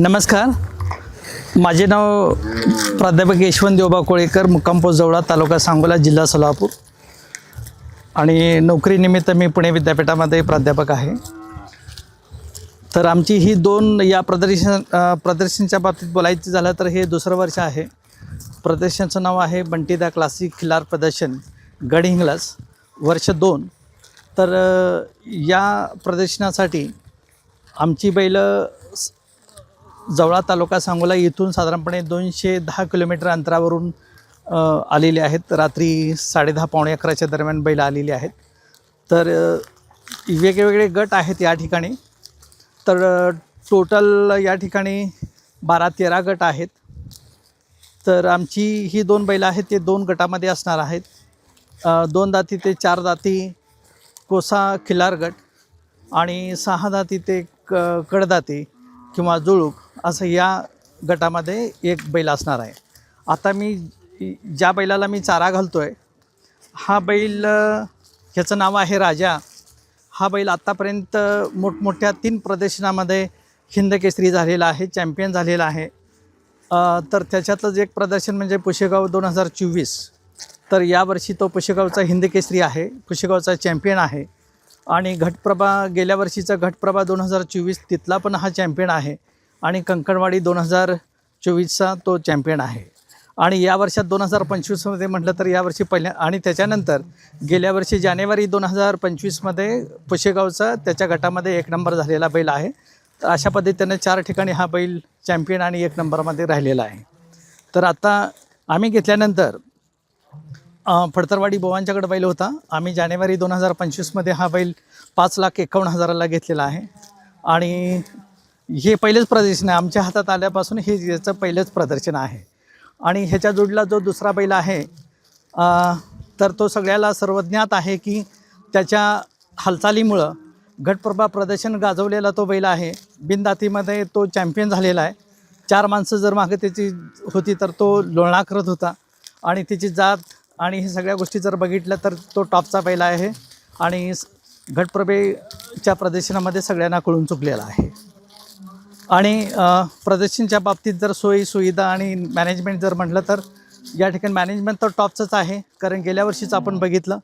नमस्कार. माझे नाव प्राध्यापक यशवंत देवबा कोळेकर मुक्काम पोस्ट जवळा तालुका सांगोला जिल्हा सोलापूर. आणि नोकरीनिमित्त मी पुणे विद्यापीठामध्ये प्राध्यापक आहे. तर आमची ही दोन या प्रदर्शन प्रदर्शनच्या बाबतीत बोलायचं झालं तर हे दुसरं वर्ष आहे. प्रदर्शनाचं नाव आहे बंटीदा क्लासिक खिलार प्रदर्शन गडहिंग्लस वर्ष दोन. तर या प्रदर्शनासाठी आमची बैलं जवळा तालुका सांगोला इथून साधारणपणे दोनशे दहा किलोमीटर अंतरावरून आलेले आहेत. रात्री साडेदहा पावणे अकराच्या दरम्यान बैल आलेली आहेत. तर वेगवेगळे गट आहेत या ठिकाणी. तर टोटल या ठिकाणी बारा तेरा गट आहेत. तर आमची ही दोन बैलं आहेत ते दोन गटामध्ये असणार आहेत. दोन दाती ते चार दाती कोसा खिलार गट आणि सहा दाती ते क कडदाती किंवा जुळूक. असं या गटामध्ये एक बैल असणार आहे. आता मी ज्या बैलाला मी चारा घालतो आहे हा बैल ह्याचं नाव आहे राजा. हा बैल आत्तापर्यंत मोठमोठ्या तीन प्रदर्शनामध्ये हिंद केसरी झालेला आहे चॅम्पियन झालेला आहे. तर त्याच्यातलंच एक प्रदर्शन म्हणजे पुशेगाव दोन हजार चोवीस. तर यावर्षी तो पुशेगावचा हिंद केसरी आहे पुशेगावचा चॅम्पियन आहे. आणि घटप्रभा गेल्या वर्षीचा घटप्रभा दोन हजार चोवीस तिथला पण हा चॅम्पियन आहे. आणि कंकणवाडी दोन हजार चोवीसचा तो चॅम्पियन आहे. आणि या वर्षात दोन हजार पंचवीसमध्ये म्हटलं तर यावर्षी पहिल्या आणि त्याच्यानंतर गेल्या वर्षी जानेवारी दोन हजार पंचवीसमध्ये पुशेगावचा त्याच्या गटामध्ये एक नंबर झालेला बैल आहे. तर अशा पद्धतीने चार ठिकाणी हा बैल चॅम्पियन आणि एक नंबरमध्ये राहिलेला आहे. तर आता आम्ही घेतल्यानंतर फडतरवाडी बोवांच्याकडे बैल होता. आम्ही जानेवारी दोन हजार पंचवीसमध्ये हा बैल पाच लाख एकावन्न हजाराला घेतलेला आहे. आणि हे पहिलेच प्रदर्शन आहे. आमच्या हातात आल्यापासून हे याचं पहिलंच प्रदर्शन आहे. आणि ह्याच्या जोडीला जो दुसरा बैल आहे तर तो सगळ्याला सर्वज्ञात आहे की त्याच्या हालचालीमुळं घटप्रभा प्रदर्शन गाजवलेला तो बैल आहे. बिनदातीमध्ये तो चॅम्पियन झालेला आहे. चार माणसं जर मागे त्याची होती तर तो लोळणा करत होता. आणि तिची जात आणि हे सगळ्या गोष्टी जर बघितल्या तर तो टॉपचा बैल आहे. आणि घटप्रभेच्या प्रदर्शनामध्ये सगळ्यांना कळून चुकलेला आहे. आणि प्रदर्शनच्या बाबतीत जर सोयी सुविधा आणि मॅनेजमेंट जर म्हटलं तर या ठिकाणी मॅनेजमेंट तर टॉपचंच आहे. कारण गेल्या वर्षीच आपण बघितलं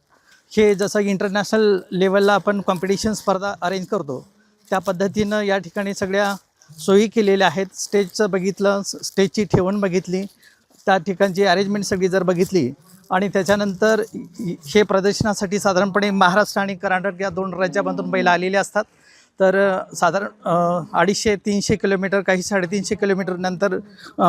हे जसं इंटरनॅशनल लेवलला आपण कॉम्पिटिशन स्पर्धा अरेंज करतो त्या पद्धतीनं या ठिकाणी सगळ्या सोयी केलेल्या आहेत. स्टेजचं बघितलं स्टेजची ठेवण बघितली त्या ठिकाणची अरेंजमेंट सगळी जर बघितली आणि त्याच्यानंतर हे प्रदर्शनासाठी साधारणपणे महाराष्ट्र आणि कर्नाटक या दोन राज्यामधून बैल आलेले असतात. तर साधारण अडीचशे तीनशे किलोमीटर काही साडेतीनशे किलोमीटर नंतर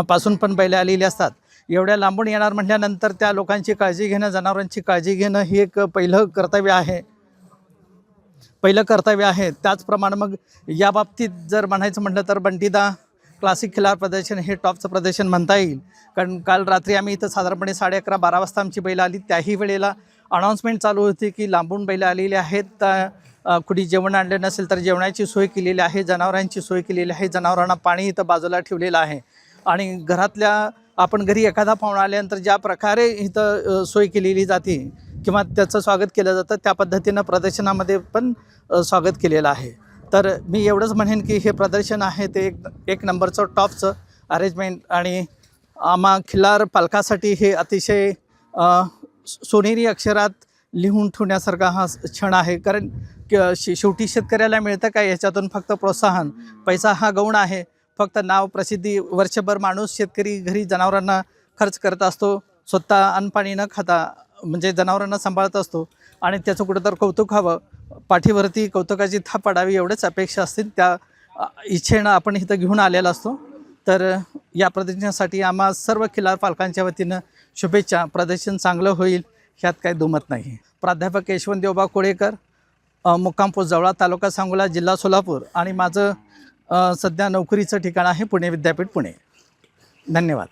पासून पण बैल्या आलेले असतात. एवढ्या लांबून येणार म्हटल्यानंतर त्या लोकांची काळजी घेणं जनावरांची काळजी घेणं हे एक पहिलं कर्तव्य आहे. पहिलं कर्तव्य आहे. त्याचप्रमाणे मग या बाबतीत जर म्हणायचं म्हटलं तर बंटीदा क्लासिक खिलार प्रदर्शन हे टॉपचं प्रदर्शन म्हणता येईल. कारण काल रात्री आम्ही इथं साधारणपणे साडे अकरा बारा वाजता आमची बैल आली. त्याही वेळेला अनाऊन्समेंट चालू होती की लांबून बैल आलेली आहेत. त्या, कुणी जेवण आणलं नसेल तर जेवणाची सोय केलेली आहे जनावरांची सोय केलेली आहे जनावरांना पाणी इथं बाजूला ठेवलेलं आहे. आणि घरातल्या आपण घरी एखादा पाहुणा आल्यानंतर ज्या प्रकारे इथं सोय केलेली जाते किंवा त्याचं स्वागत केलं जातं त्या पद्धतीनं प्रदर्शनामध्ये पण स्वागत केलेलं आहे. तर मी एवढंच म्हणेन की हे प्रदर्शन आहे ते एक एक नंबरचं टॉपचं अरेंजमेंट आणि आम्हा खिल्लार पालकासाठी हे अतिशय सोनेरी अक्षरात लिहून ठेवण्यासारखा हा क्षण आहे. कारण क- शे शेवटी शेतकऱ्याला मिळतं काय? याच्यातून फक्त प्रोत्साहन. पैसा हा गौण आहे. फक्त नाव प्रसिद्धी वर्षभर माणूस शेतकरी घरी जनावरांना खर्च करत असतो. स्वतः अन्नपाणी न खाता म्हणजे जनावरांना सांभाळत असतो. आणि त्याचं कुठं तर कौतुक हवं. पाठीवरती कौतुकाची थाप पडावी एवढेच अपेक्षा असतील. त्या इच्छेनं आपण इथं घेऊन आलेला असतो. तर या प्रदर्शनासाठी आम्हा सर्व खिलार पालकांच्या वतीनं शुभेच्छा. प्रदर्शन चांगलं होईल ह्यात काही दुमत नाही. प्राध्यापक यशवंत देवबा कोळेकर मुक्कामपूर जवळा तालुका सांगोला जिल्हा सोलापूर आणि माझं सध्या नोकरीचं ठिकाण आहे पुणे विद्यापीठ पुणे. धन्यवाद.